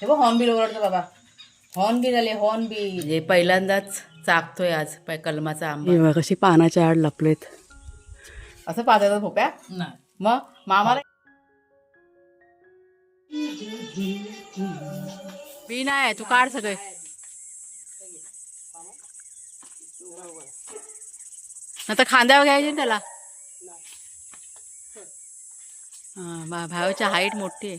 हे बघ हॉर्नबिल ओरडतो बाबा. हॉर्नबिल आले हॉर्नबिल हे पहिल्यांदाच चाकतोय आज पै कलमाचा आंबा. बघा कशी पानाच्या आड लपलेत. असं पाहतात भोप्या? मग मामाला बी नाही तू काढ सगळे. नंतर खांद्यावर घ्यायचे ना त्याला? हा भावाची हाईट मोठी आहे.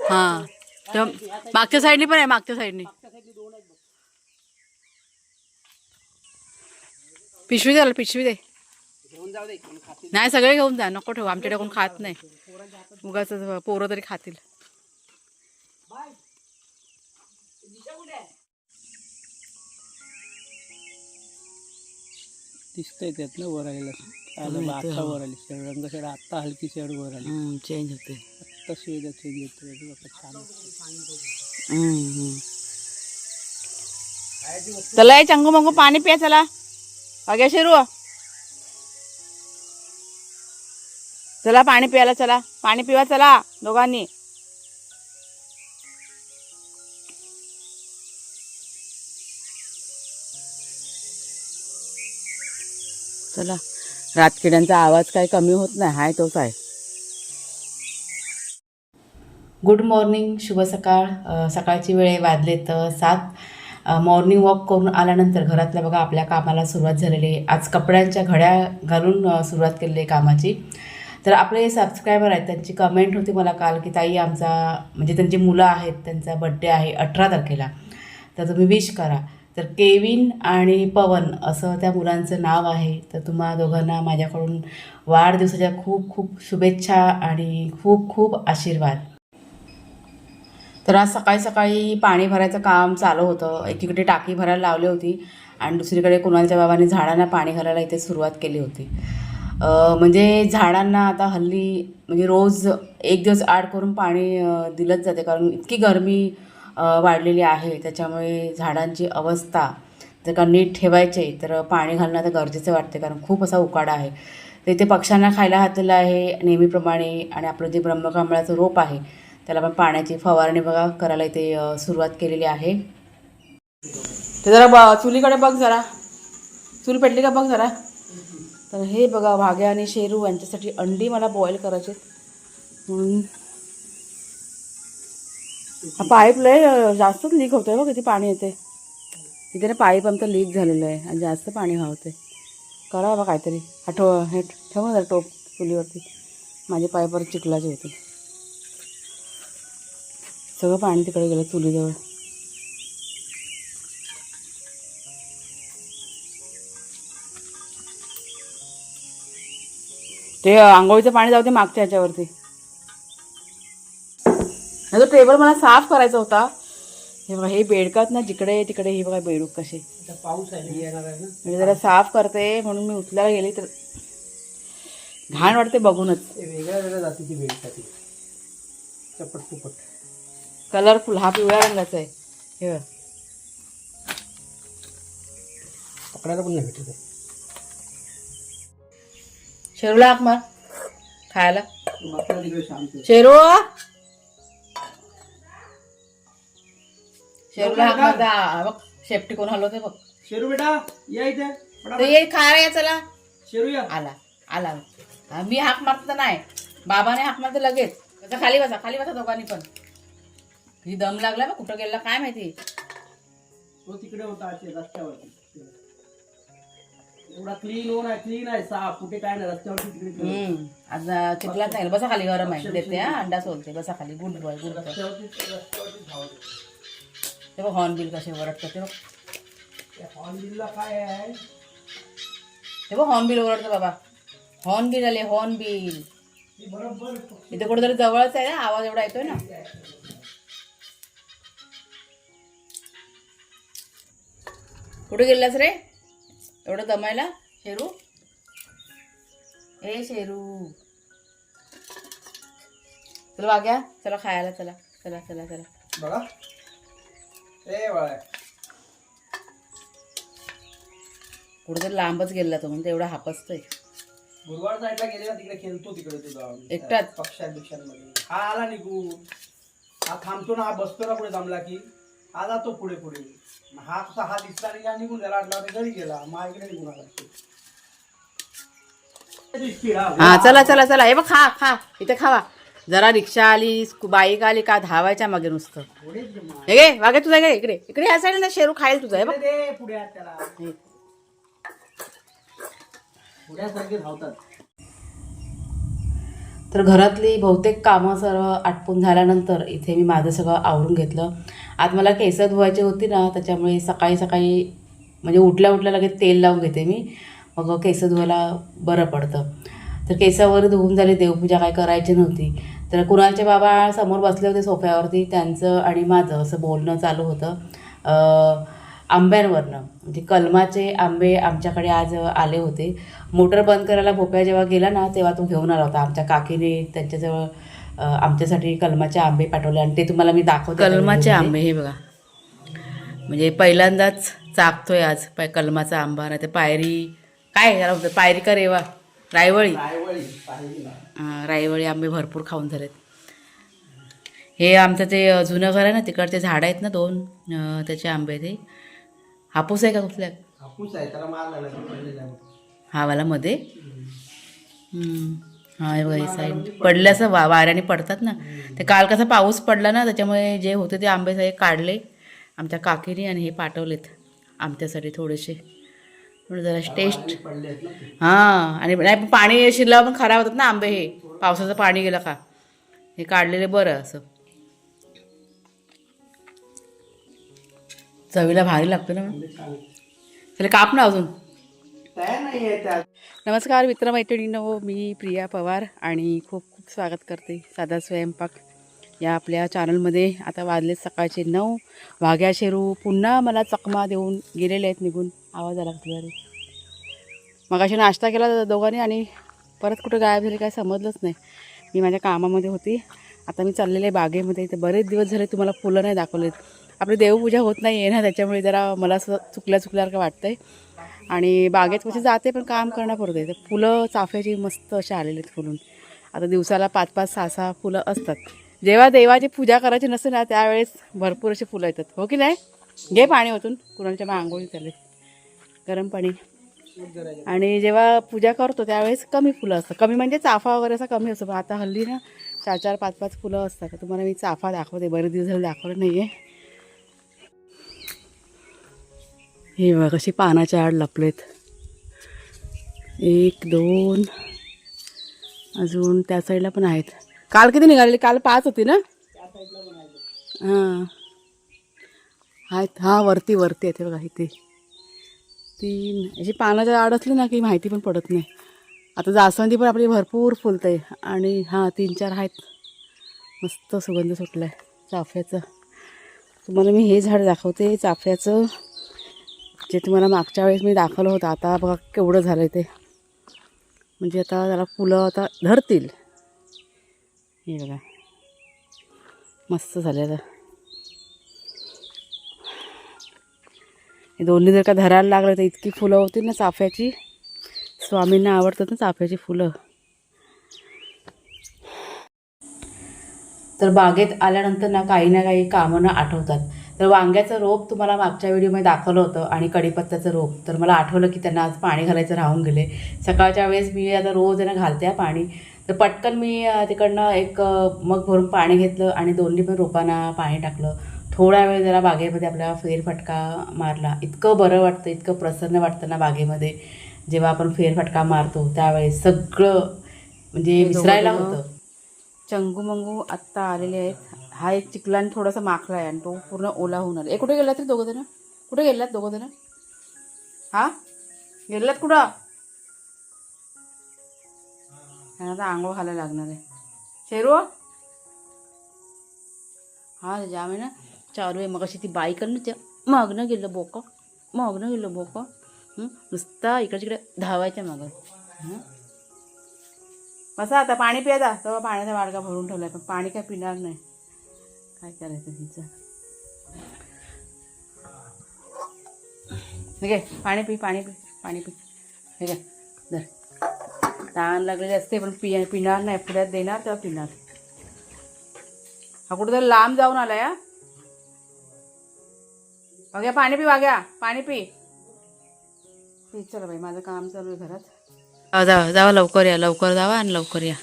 हा. मागच्या साईडनी पण आहे मागच्या साईडनी. पिशवी द्याल पिशवी दे. नाही सगळे घेऊन जा नको ठेवू आमच्याकडे कोण खात नाही. उगाच पोरं तरी खातील. दिसतंय त्यातलं वर आलेलं आलं आता वर आली शेड रंग शेड आत्ता हलकी शेड वर आली चेंज होते. आत्ता सुविधा चेंज बघा छान चला ये चंगू मंगू पाणी पिया चला. अगे शिरू. चला पाणी प्यायला चला. पाणी पिवा चला दोघांनी. चला. रातकिड्यांचा आवाज काही कमी होत नाही हाय तोच आहे. गुड मॉर्निंग शुभ सकाळ. सकाळची वेळ वाजले तर सात. मॉर्निंग वॉक करून आल्यानंतर घरातल्या बघा आपल्या कामाला सुरुवात झालेली आहे. आज कपड्यांच्या घड्या घालून सुरुवात केलेली आहे कामाची. तर आपले सबस्क्रायबर आहेत त्यांची कमेंट होती मला काल की ताई आमचा म्हणजे त्यांची मुलं आहेत त्यांचा बड्डे आहे अठरा तारखेला. तर तुम्ही विश करा. तर केविन आणि पवन असं त्या मुलांचं नाव आहे. तर तुम्हा दोघांना माझ्याकडून वाढदिवसाच्या खूप खूप शुभेच्छा आणि खूप खूप आशीर्वाद. तर आज सकाळी सकाळी पाणी भरायचं काम चालू होतं. एकीकडे टाकी भरायला लावली होती आणि दुसरीकडे कुणालच्या बाबांनी झाडांना पाणी घालायला इथे सुरुवात केली होती. म्हणजे झाडांना आता हल्ली म्हणजे रोज एक दिवस आड करून पाणी दिलंच जाते. कारण इतकी गरमी वाढलेली आहे. त्याच्यामुळे झाडांची अवस्था जर का नीट ठेवायचे तर पाणी घालणं आता गरजेचं वाटते कारण खूप असा उकाडा आहे. तर इथे पक्ष्यांना खायला घातलेलं आहे नेहमीप्रमाणे आणि आपलं जे ब्रह्मकमळाचं रोप आहे त्याला पण पाण्याची फवारणी बघा करायला इथे सुरुवात केलेली आहे. ते जरा ब चुलीकडे बघ जरा. चूल पेटली का बघ जरा? तर हे बघा वाघ्या आणि शेरू यांच्यासाठी अंडी मला बॉईल करायचे म्हणून हा पाईप लय जास्तच लीक होतोय बघ किती पाणी येते तिथे ना पाईप आमचं लीक झालेलं आहे आणि जास्त पाणी व्हावते करा बा काहीतरी. हा ठो हे ठेव ना जरा टोप चुलीवरती. माझे पाईपवर चिखलाचे होते सगळं पाणी तिकडे गेलं चुलीजवळ. ते आंघोळीचं पाणी जाऊ दे मागच्या ह्याच्यावरती. नाही तो टेबल मला साफ करायचा होता. हे बघा हे बेडकात ना जिकडे तिकडे हे बघा बेडूक कसे. पाऊस म्हणजे जरा साफ करते म्हणून मी उचलायला गेले तर घाण वाटते बघूनच. ते वेगळ्या वेगळ्या चपट चुपट कलरफुल हा पिवळ्या रंगाचा आहे. हे. पकडायला पण नाही भेटत शेरूला हाक मार. खायला. शेरू! शेरूला हाक मार दा- बघ शेपटी कोण हलवते बघ. शेरू बेटा या इथे. तर पटापट. ये खायला या चला. शेरू या. आला आला. हा, मी हाक मारत नाही. बाबाने हाक मारते लगेच. त्याचा खाली बसा खाली बसा दोघांनी पण. ही दम लागला बा कुठं गेला काय माहिती. तो तिकडे होता असे रस्त्यावरती. एवढा क्लीन होऊन आहे क्लीन आहे साफ. कुठे काय नाही रस्त्यावरती तिकडे फिरत. हम्म. आज चिखलात नाही बसा खाली गरम आहे. देते हा अंडा सोलते. बसा खाली गुड बॉय गुड बॉय. रस्त्यावरती रस्त्यावरती धावत. ते बघ हॉर्न बिल कसे ओरडतात ते बघ. हॉर्नबिलला काय आहे? ते बघ हॉर्न बिल ओरडतं बाबा. हॉर्नबिल आले हॉर्नबिल इथे कुठेतरी जवळच आहे ना आवाज एवढा येतोय ना. कुठे गेलास रे? एवढं दमायला? शेरू? ए शेरू. चला वाग्या चला खायला चला चला चला चला. बघा. ए कुठेतरी लांबच गेला तो म्हणजे एवढा हापसतोय. गुरुवार साईडला गेले ना तिकडे खेळतो तिकडे तो जाऊन. एकटाच? पक्षात बिक्षांमध्ये हा आला निघून. हा थांबतो ना हा बसतो ना पुढे थांबला की. हा जातो पुढे पुढे. मग हा कसा हा दिसला नाही का निघून गेला आठला घरी गेला. मग इकडे निघून आला. दिसती हा. हा चला चला चला. हे बघ खा खा. इथे खावा. जरा रिक्षा आली बाईक आली का धावायच्या मागे नुसतं. मग. हे गे वागे तुझा गे इकडे. इकडे ह्या साईड ना शेरू खाईल तुझा बघ. तर घरातली बहुतेक कामं सर्व आटपून झाल्यानंतर इथे मी माझं सगळं आवरून घेतलं. आज मला केस धुवायची होती ना त्याच्यामुळे सकाळी सकाळी म्हणजे उठल्या उठल्या लगेच तेल लावून घेते मी. मग केस धुवायला बरं पडतं. तर केसावर धुवून झाली देवपूजा काय करायची नव्हती. तर कुणालचे बाबा समोर बसले होते सोफ्यावरती त्यांचं आणि माझं असं बोलणं चालू होतं. अं, आंब्यांवरनं म्हणजे कलमाचे आंबे आमच्याकडे आज आले होते. मोटर बंद करायला भोप्या जेव्हा गेला ना तेव्हा तो घेऊन आला होता आमच्या काकीने त्यांच्याजवळ आमच्यासाठी कलमाचे आंबे पाठवले आणि ते तुम्हाला मी दाखवते. कलमाचे आंबे हे बघा. म्हणजे पहिल्यांदाच चाकतोय आज पाय कलमाचा आंबा नाही ते पायरी काय याला म्हणतात? पायरी का रेवा? रायवळी. रायवळी आंबे भरपूर खाऊन झालेत. हे आमचं ते जुनं घर आहे ना तिकडचे झाडं आहेत ना दोन त्याचे आंबे ते. हापूस आहे का कुठल्या? हापूस आहे त्याला आहे. हा वाला मध्ये? बघा हे साईड पडले असं वा वाऱ्याने पडतात ना. ते काल कसा पाऊस पडला ना त्याच्यामुळे जे होते ते आंबे सगळे काढले. आमच्या काकीने आणि हे पाठवलेत आमच्यासाठी थोडेसे. म्हणून जरा टेस्ट. हां आणि नाही पण पाणी शिरल्यावर पण खराब होतात ना आंबे हे. पावसाचं पाणी गेलं का? हे काढलेले बरं असं. चवीला भारी लागतं ना आहेत. त्याला काप ना अजून. नमस्कार मित्रमैत्रिणींनो मी प्रिया पवार आणि खूप खूप स्वागत करते साधा स्वयंपाक या आपल्या चॅनलमध्ये आता वाजले सकाळचे नऊ. वाघ्या शेरू पुन्हा मला चकमा देऊन गेलेले आहेत निघून. आवाज आला तुझ्या मग अशी नाश्ता केला दोघांनी आणि परत कुठं गायब झाले काय समजलंच नाही. मी माझ्या कामामध्ये होती. आता मी चाललेले आहे बागेमध्ये. इथे बरेच दिवस झाले तुम्हाला फुलं नाही दाखवलेत. आपली देवपूजा होत नाही आहे ना त्याच्यामुळे जरा मला असं चुकल्या चुकल्यासारखं वाटतंय. आणि बागेत कशी जाते पण काम करण्यापुरते तर फुलं चाफ्याची मस्त अशी आलेली आहेत फुलून. आता दिवसाला पाच पाच सहा सहा फुलं असतात. जेव्हा देवाची पूजा करायची नसते ना त्यावेळेस भरपूर अशी फुलं येतात. हो की नाही? घे पाणी होतून कुणाच्या मग आंघोळी चालले. गरम पाणी. आणि जेव्हा पूजा करतो त्यावेळेस कमी फुलं असतात. कमी म्हणजे चाफा वगैरे असं कमी असतो. पण आता हल्ली ना चार चार पाच पाच फुलं असतात. तर तुम्हाला मी चाफा दाखवते. बरेच दिवस झाले दाखवलं नाही आहे हे बघ कशी पानाच्या आड लपलेत. एक दोन. अजून त्या साईडला पण आहेत. काल किती निघालेली? काल पाच होती ना? हां. आहेत हां वरती वरती येते बघा इथे. तीन. अशी पानाच्या आड असली ना की माहिती पण पडत नाही. आता जास्वंदी पण आपली भरपूर फुलते आणि हां तीन चार आहेत. मस्त सुगंध सुटला आहे चाफ्याचा. तुम्हाला मी हे झाड दाखवते. चाफ्याचं. जे तुम्हाला मागच्या वेळेस मी दाखवलं होतं. आता बघा केवढं झालं आहे ते. म्हणजे आता त्याला फुलं आता धरतील. हे बघा. मस्त झाले आता. हे दोन्ही जर का धरायला लागलं तर इतकी फुलं होती ना चाफ्याची. स्वामींना आवडतात ना चाफ्याची फुलं. तर बागेत आल्यानंतर ना काही ना काही कामं ना आठवतात. तर वांग्याचं रोप तुम्हाला मागच्या व्हिडिओमध्ये दाखवलं होतं आणि कढीपत्त्याचं रोप. तर मला आठवलं की त्यांना आज पाणी घालायचं राहून गेले. सकाळच्या वेळेस मी आता रोज आहे घालते पाणी. तर पटकन मी तिकडनं एक मग भरून पाणी घेतलं आणि दोन्ही पण रोपांना पाणी टाकलं. थोडा वेळ जरा बागेमध्ये आपला फेरफटका मारला. इतकं बरं वाटतं इतकं प्रसन्न वाटतं ना बागेमध्ये. जेव्हा आपण फेरफटका मारतो त्यावेळेस सगळं म्हणजे विसरायला होतं. चंगू मंगू आत्ता आलेले आहेत. हा एक चिखलाने थोडासा माखला आहे आणि तो पूर्ण ओला होऊन आला. ए कुठे गेलात रे दोघं जण? कुठे गेलात दोघं जण? हा? गेलात कुठं? आता आंघोळ घालायला लागणार आहे. शेरू? हा जाम आहे ना. चालू आहे. मग अशी ती बाई ना त्या मागणं गेलं बोकं. मागणं गेलं बोकं. नुसता इकडे तिकडे धावायच्या मागं. कसं बसा आता पाणी प्यायचा तेव्हा पाण्याचा वाडगा भरून ठेवला पण पाणी काय पिणार नाही. काय करायचं तिचं? ठीक आहे पाणी पी पाणी पी पाणी पी. ठीक आहे धर. तहान लागलेली असते पण पि पिणार नाही पुढ्यात देणार तेव्हा पिणार. हा कुठेतरी लांब जाऊन आला या वाग्या पाणी पी वाग्या पाणी पी. पी चला बाई माझं काम चालू आहे घरात. जावा जावा लवकर या लवकर जावा आणि लवकर या.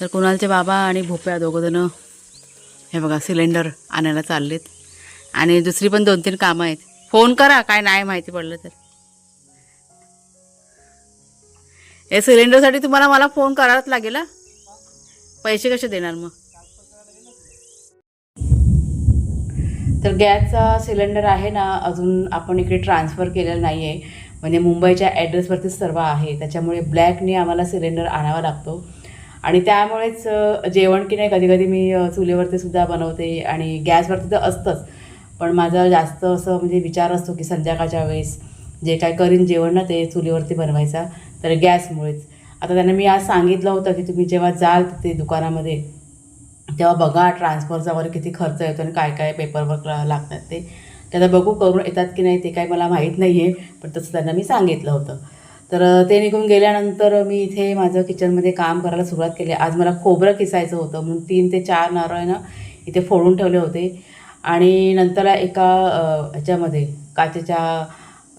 तर कुणालचे बाबा आणि भोप्या दोघंजणं हे बघा सिलेंडर आणायला चाललेत. आणि दुसरी पण दोन तीन कामं आहेत. फोन करा काय नाही माहिती पडलं तर. हे सिलेंडरसाठी तुम्हाला मला फोन करावाच लागेल हा? पैसे कसे देणार मग? तर गॅसचा सिलेंडर आहे ना अजून आपण इकडे ट्रान्सफर केलेला नाही आहे म्हणजे मुंबईच्या ॲड्रेसवरतीच सर्व आहे. त्याच्यामुळे ब्लॅकने आम्हाला सिलेंडर आणावा लागतो. आणि त्यामुळेच जेवण की नाही कधीकधी मी चुलीवरतीसुद्धा चुलीवरती सुद्धा बनवते आणि गॅसवरती तर असतंच. पण माझा जास्त असं म्हणजे विचार असतो की संध्याकाळच्या वेळेस जे काय करीन जेवण ना ते चुलीवरती बनवायचा. तर गॅसमुळेच. आता त्यांना मी आज सांगितलं होतं की तुम्ही जेव्हा जाल तिथे दुकानामध्ये तेव्हा बघा ट्रान्सफरचा वगैरे किती खर्च येतो आणि काय काय पेपरवर्क लागतात ते. ते आता बघू करून येतात की नाही ते काही मला माहीत नाही आहे पण तसं त्यांना मी सांगितलं होतं. तर ते निघून गेल्यानंतर मी इथे माझं किचनमध्ये काम करायला सुरुवात केली. आज मला खोबरं किसायचं होतं. म्हणून तीन ते चार नारळ ना इथे फोडून ठेवले होते. आणि नंतर एका ह्याच्यामध्ये काचेच्या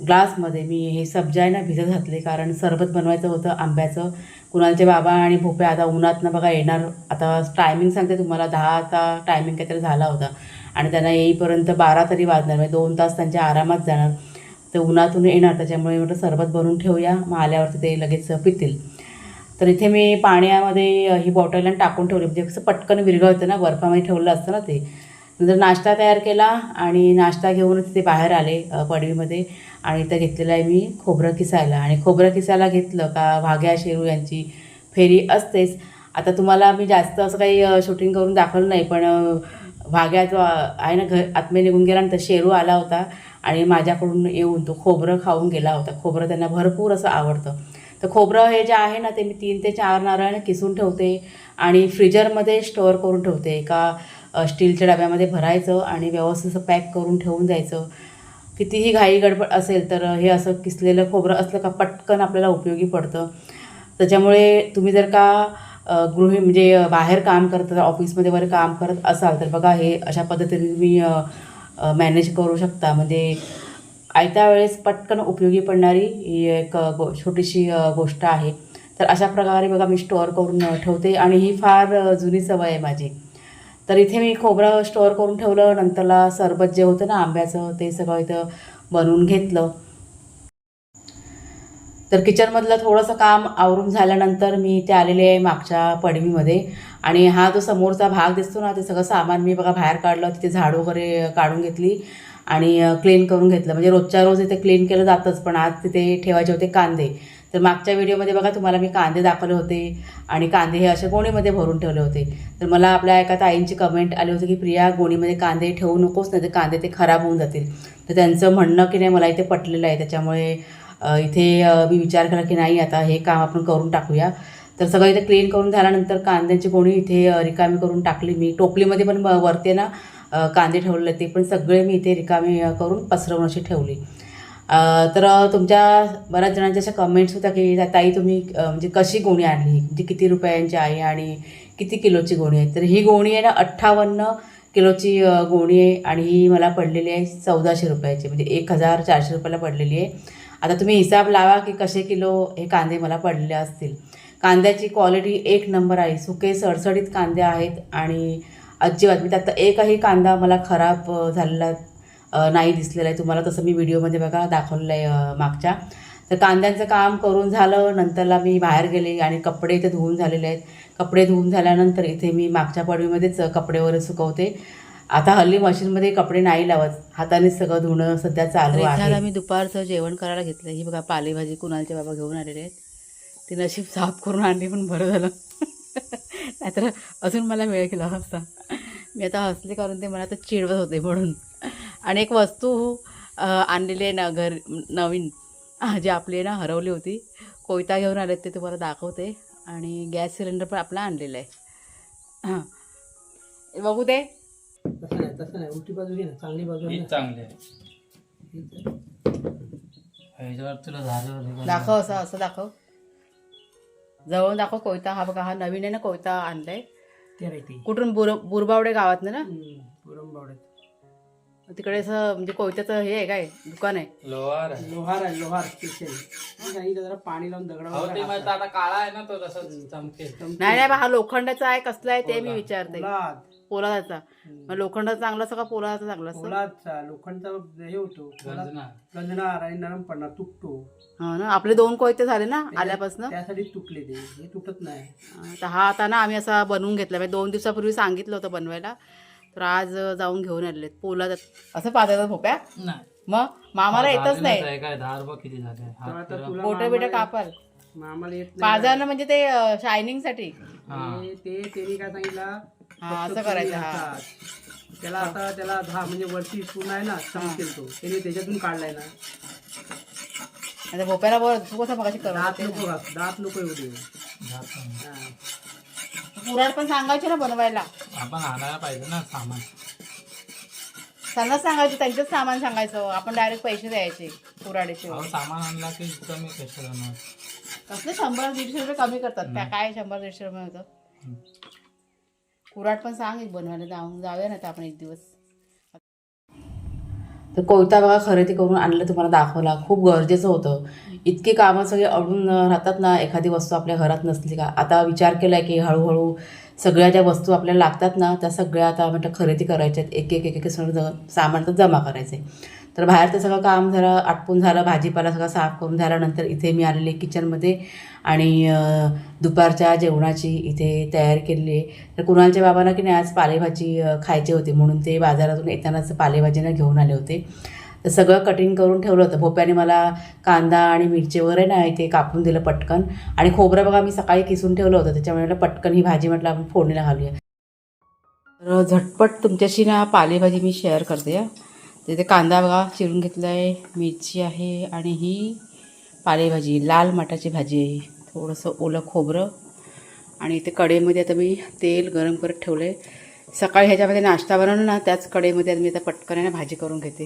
ग्लासमध्ये मी हे सब्जा आहे ना भिजत घातले कारण सरबत बनवायचं होतं आंब्याचं. कुणालचे बाबा आणि भोपे आता उन्हातनं बघा येणार. आता टायमिंग सांगते तुम्हाला दहाचा टायमिंग काहीतरी झाला होता. आणि त्यांना येईपर्यंत बारा तरी वाजणार म्हणजे दोन तास त्यांच्या आरामात जाणार. ते उन्हातून येणार त्याच्यामुळे म्हटलं सरबत बनवून ठेवूया. मग आल्यावरती ते लगेच पितील. तर इथे मी पाण्यामध्ये ही बॉटल टाकून ठेवली म्हणजे कसं पटकन विरघळतं ना बर्फामध्ये ठेवलं असतं ना ते. नंतर नाश्ता तयार केला आणि नाश्ता घेऊन तिथे बाहेर आले पडवीमध्ये आणि इथं घेतलेलं आहे मी खोबरं किसायला. आणि खोबरं किसायला घेतलं का भाग्या शेरू यांची फेरी असतेच. आता तुम्हाला मी जास्त असं काही शूटिंग करून दाखवलं नाही पण भाग्या जो आहे ना घर आत्मे निघून गेला तर शेरू आला होता. आणि माझ्याकडून येऊन तो खोबरं खाऊन गेला होता. खोबरं त्यांना भरपूर असं आवडतं. तर खोबरं हे जे आहे ना ते मी तीन ते चार नारळ किसून ठेवते आणि फ्रीजरमध्ये स्टोअर करून ठेवते. एका स्टीलच्या डब्यामध्ये भरायचं आणि व्यवस्थित असं पॅक करून ठेवून द्यायचं. कितीही घाई गडबड असेल तर हे असं किसलेलं खोबरं असलं का पटकन आपल्याला उपयोगी पडतं. त्याच्यामुळे तुम्ही जर का अ, म्हणजे बाहेर काम करत ऑफिसमध्ये वगैरे काम करत असाल तर बघा हे अशा पद्धतीने तुम्ही मॅनेज करू शकता. म्हणजे आयत्या वेळेस पटकन उपयोगी पडणारी ही एक गो छोटीशी गोष्ट आहे. तर अशा प्रकारे बघा मी स्टोअर करून ठेवते आणि ही फार जुनी सवय आहे माझी. तर इथे मी खोबरं स्टोअर करून ठेवलं नंतरला सरबत जे होतं ना आंब्याचं ते सगळं इथं बनवून घेतलं. तर किचनमधलं थोडंसं काम आवरून झाल्यानंतर मी इथे आलेले आहे मागच्या पडवीमध्ये. आणि हा जो समोरचा भाग दिसतो ना ते सगळं सामान मी बघा बाहेर काढलं तिथे झाड वगैरे काढून घेतली आणि क्लीन करून घेतलं. म्हणजे रोजच्या रोज इथे क्लीन केलं जातंच पण आज तिथे ठेवायचे होते कांदे. तर मागच्या व्हिडिओमध्ये बघा तुम्हाला मी कांदे दाखवले होते आणि कांदे हे असे गोणीमध्ये भरून ठेवले होते. तर मला आपल्या एका ताईंची कमेंट आली होती की प्रिया गोणीमध्ये कांदे ठेवू नकोस नाही तर कांदे ते खराब होऊन जातील. तर त्यांचं म्हणणं की नाही मला इथे पटलेलं आहे. त्याच्यामुळे इथे मी विचार केला की नाही आता हे काम आपण करून टाकूया. तर सगळं इथे क्लीन करून झाल्यानंतर कांद्यांची गोणी इथे रिकामी करून टाकली मी. टोपलीमध्ये पण ब- वरती ना कांदे ठेवलेले ते पण सगळे मी इथे रिकामी करून पसरवून अशी ठेवली. तर तुमच्या बऱ्याच जणांच्या अशा कमेंट्स होत्या की ताई तुम्ही म्हणजे कशी गोणी आणली? म्हणजे किती रुपयांची आहे आणि किती किलोची गोणी आहे? तर ही गोणी आहे ना अठ्ठावन्न किलोची गोणी आहे आणि ही मला पडलेली आहे चौदाशे रुपयाची. म्हणजे एक हजार चारशे रुपयाला पडलेली आहे. आता तुम्ही हिसाब लावा की कसे किलो हे कांदे मला पडलेले असतील. कांद्याची क्वालिटी एक नंबर आहे. सुके सडसडीत कांदे आहेत आणि अजिबात म्हणजे मी त्यात एकही कांदा मला खराब झालेला नाही दिसलेला आहे. तुम्हाला तसं मी व्हिडिओमध्ये बघा दाखवलेलं आहे मागच्या. तर कांद्यांचं काम करून झालं नंतरला मी बाहेर गेले आणि कपडे इथे धुवून झालेले आहेत. कपडे धुवून झाल्यानंतर इथे मी मागच्या पडवीमध्येच कपडे वगैरे सुकवते. आता हल्ली मशीनमध्ये कपडे नाही लावत. हातानेच सगळं धुणं सध्या चालू आहे. मी दुपारचं जेवण करायला घेतलं ही बघा पालेभाजी कुणालचे बाबा घेऊन आलेले आहेत. ती नशीब साफ करून आणली पण बरं झालं. नाहीतर अजून मला वेळ केला असता. मी आता हसले कारण ते मला आता चिडवत होते म्हणून. आणि एक वस्तू आणलेली आहे ना घर नवीन जी आपली ना हरवली होती. कोयता घेऊन आले ते तुम्हाला दाखवते. आणि गॅस सिलेंडर पण आपला आणलेला आहे. हां. हे बघू दे. तसं नाही तसं नाही. उलटी बाजू घे ना. चांगली बाजू आहे ही ना. चांगली आहे. ह्याच्यावर तुला झालं दाखव असं असं दाखव. जवळून दाखव कोयता. हा बघा हा नवीन आहे ना कोयता आणलाय. ते कुठून? बुर बुरबावडे गावात ना? पुरमबावड्यात तिकडे असं म्हणजे कोयत्याचं हे आहे काय दुकान आहे? लोहार आहे. लोहार आहे लोहार स्पेशल. सांगितलं जरा पाणी लावून अहो, ते दगडावर माहीत आता काळा आहे ना तो तसा चमकेल. नाही नाही बा, हा लोखंडाचा आहे कसला आहे ते मी विचारते. पोलाद. पोलादाचा. मग लोखंडाचा चांगला असं का पोलादाचा चांगला असं? पोलादचा. लोखंडचा हे होतो. पोलाद गंजना. गंजणार आणि नरम पडणार तुटतो. हा ना आपले दोन कोयते झाले ना आल्यापासून? त्यासाठी तुटले ते. हे तुटत नाही. तर हा आता ना आम्ही असा बनवून घेतला. म्हणजे दोन दिवसापूर्वी सांगितलं होतं बनवायला. तर आज जाऊन घेऊन आलेत पोलाद असं पाहतात भोप्या. नाही. मग मामाला येतच नाही. काय दहा किती झाले? बोट बिट कापाल. मामाला येत पाजारणं म्हणजे ते शायनिंगसाठी हा. ते त्यांनी काय सांगितलं? हा असं करायचं हा. त्याला आता त्याला हा म्हणजे वरती पूर्ण आहे ना चमकेल तो. त्याने त्याच्यातून काढलाय ना. आता भोप्याला बोल तू कसं मगाशी दात करत नको घास, दात नको नाही. हा. पुराण पण सांगायचे ना बनवायला. आपण आणायला पाहिजे ना सामान. त्यांना सांगायचं त्यांचंच सामान सांगायचं. आपण डायरेक्ट पैसे द्यायचे पुराडीचे अहो सामान आणला की कमी मग कसले शंभर दीडशे रुपये कमी करतात त्या? काय शंभर दीडशे रुपये होतं? हं. कुराट पण सांग एक बनवायला जाऊन जाऊया ना आता आपण एक दिवस. तर कोयता बघा खरेदी करून आणलं तुम्हाला दाखवला. खूप गरजेचं होतं. इतकी कामं सगळे अडून राहतात ना एखादी वस्तू आपल्या घरात नसली का? आता विचार केला की हळूहळू सगळ्या ज्या वस्तू आपल्याला लागतात ना त्या सगळ्या आता म्हटलं खरेदी करायच्या आहेत. एक एक एक एक सगळं सामान तर जमा करायचं आहे तर बाहेरचं सगळं काम जरा आटपून झालं भाजीपाला सगळं साफ करून झाल्यानंतर इथे मी आलेले किचनमध्ये आणि दुपारच्या जेवणाची इथे तयार केलेली आहे. तर कुणालच्या बाबांना की नाही आज पालेभाजी खायची होती म्हणून ते बाजारातून येतानाच पालेभाजीनं घेऊन आले होते. तर सगळं कटिंग करून ठेवलं होतं. भोप्याने मला कांदा आणि मिरची वगैरे ना इथे कापून दिलं पटकन. आणि खोबरं बघा मी सकाळी किसून ठेवलं होतं. त्याच्यामुळे म्हटलं पटकन ही भाजी म्हटलं आपण फोडणीला घालूया. तर झटपट तुमच्याशी ना पालेभाजी मी शेअर करते तिथे कांदा बघा चिरून घेतला आहे मिरची आहे आणि ही पालेभाजी लाल मटाची भाजी आहे. थोडंसं ओलं खोबरं. आणि इथे कडेमध्ये आता मी तेल गरम करत ठेवलं आहे सकाळी ह्याच्यामध्ये नाश्ता बनवला ना त्याच कढईमध्ये मी आता पटकन आहे ना भाजी करून घेते.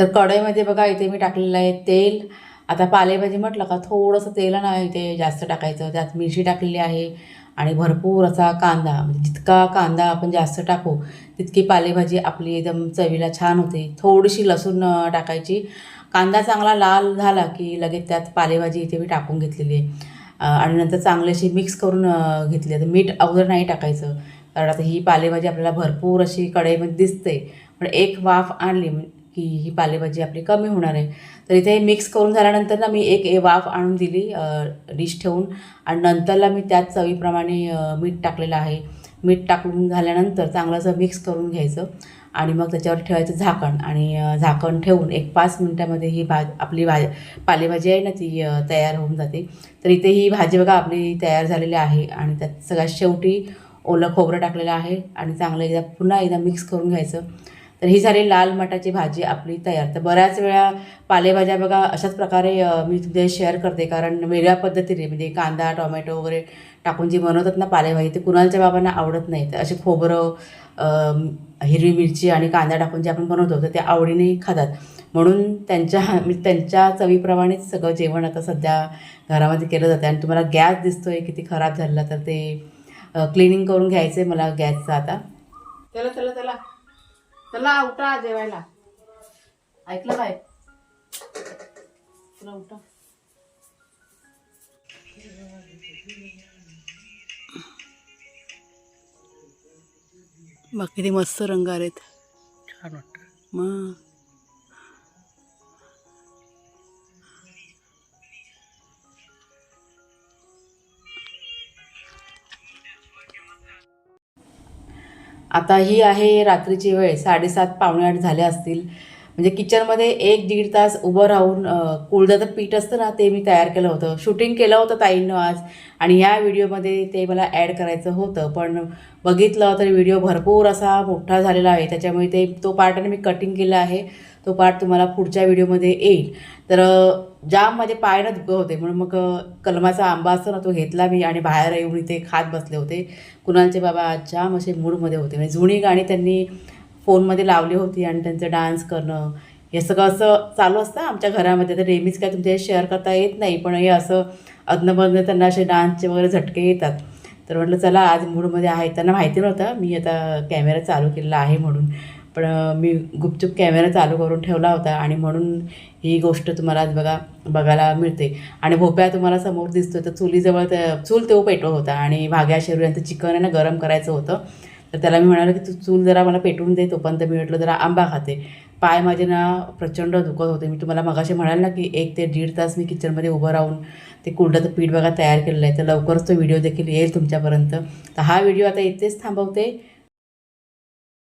तर कढईमध्ये बघा इथे मी टाकलेलं आहे तेल. आता पालेभाजी म्हटलं का थोडंसं तेल ना इथे जास्त टाकायचं. त्यात मिरची टाकलेली आहे आणि भरपूर असा कांदा. म्हणजे जितका कांदा आपण जास्त टाकू तितकी पालेभाजी आपली एकदम चवीला छान होते. थोडीशी लसूण टाकायची. कांदा चांगला लाल झाला की लगेच त्यात पालेभाजी इथे मी टाकून घेतलेली आहे. आणि नंतर चांगल्याशी मिक्स करून घेतली आता मीठ अगोदर नाही टाकायचं. कारण आता ही पालेभाजी आपल्याला भरपूर अशी कढईमध्ये दिसते. पण एक वाफ आणली की ही पालेभाजी आपली कमी होणार आहे. तर इथे मिक्स करून झाल्यानंतर ना मी एक ए- वाफ आणून दिली डिश ठेवून. आणि नंतरला मी त्यात चवीप्रमाणे मीठ टाकलेलं आहे. मीठ टाकून झाल्यानंतर चांगलं असं मिक्स करून घ्यायचं. आणि मग त्याच्यावर ठेवायचं झाकण. आणि झाकण ठेवून एक पाच मिनटामध्ये ही भाज आपली भाज पालेभाजी आहे ना ती तयार होऊन जाते. तर इथे ही भाजी बघा आपली तयार झालेली आहे. आणि त्यात सगळ्यात शेवटी ओलं खोबरं टाकलेलं आहे. आणि चांगलं एकदा पुन्हा एकदा मिक्स करून घ्यायचं. तर ही झाली लाल मटाची भाजी आपली तयार. तर बऱ्याच वेळा पालेभाज्या बघा अशाच प्रकारे मी तुमच्या शेअर करते. कारण वेगळ्या पद्धतीने म्हणजे कांदा टोमॅटो वगैरे टाकून जी बनवतात ना पालेभाजी ते कुणालच्या बाबांना आवडत नाही. तर असे खोबरं हिरवी मिरची आणि कांदा टाकून जे आपण बनवतो तर ते आवडीने खातात. म्हणून त्यांच्या मी त्यांच्या चवीप्रमाणेच सगळं जेवण आता सध्या घरामध्ये केलं जातं. आणि तुम्हाला गॅस दिसतोय किती खराब झालेला तर ते क्लिनिंग करून घ्यायचं आहे मला गॅसचं आता. चला चला चला. चला उठा जेवायला. ऐकलं काय? चला उठा. मग किती मस्त रंग आलेत. छान वाटतं. मग. आता ही आहे रात्रीची वेळ साडेसात पावणे आठ झाले असतील. म्हणजे किचनमध्ये एक दीड तास उभं राहून कुळदाचं पीठ असतं ना ते मी तयार केलं होतं. शूटिंग केलं होतं ताईंनं आज आणि ह्या व्हिडिओमध्ये ते मला ॲड करायचं होतं. पण बघितलं तर व्हिडिओ भरपूर असा मोठा झालेला आहे. त्याच्यामुळे ते तो पार्ट आणि मी कटिंग केला आहे. तो पार्ट तुम्हाला पुढच्या व्हिडिओमध्ये येईल. तर जाम माझे पायानं दुखत होते. म्हणून मग कलमाचा आंबा असतो ना तो घेतला मी आणि बाहेर येऊन इथे खात बसले होते. कुणालचे बाबा जाम असे मूडमध्ये होते. म्हणजे जुनी गाणी त्यांनी फोनमध्ये लावली होती आणि त्यांचं डान्स करणं हे सगळं असं चालू असतं आमच्या घरामध्ये. तर नेहमीच काय तुमच्या शेअर करता येत नाही पण हे असं अदनमधनं त्यांना असे डान्सचे वगैरे झटके येतात. तर म्हटलं चला आज मूडमध्ये आहे. त्यांना माहिती नव्हतं मी आता कॅमेरा चालू केलेला आहे म्हणून. पण मी गुपचूप कॅमेरा चालू करून ठेवला होता आणि म्हणून ही गोष्ट तुम्हाला आज बघा बघायला मिळते. आणि भोप्या तुम्हाला समोर दिसतोय तर चुलीजवळ त्या चूल तेव्हा पेटवत होता आणि भाग्या शेरू चिकन आहे ना गरम करायचं होतं. तर त्याला मी म्हणालं की तू चूल जरा मला पेटवून दे तोपर्यंत मी म्हटलं जरा आंबा खाते. पाय माझे ना प्रचंड दुखत होते. मी तुम्हाला मगाशी म्हणाल ना की एक ते दीड तास मी किचनमध्ये उभं राहून ते कुलडाचं पीठ बघा तयार केलेलं आहे. तर लवकरच तो व्हिडिओ देखील येईल तुमच्यापर्यंत. तर हा व्हिडिओ आता इथेच थांबवते.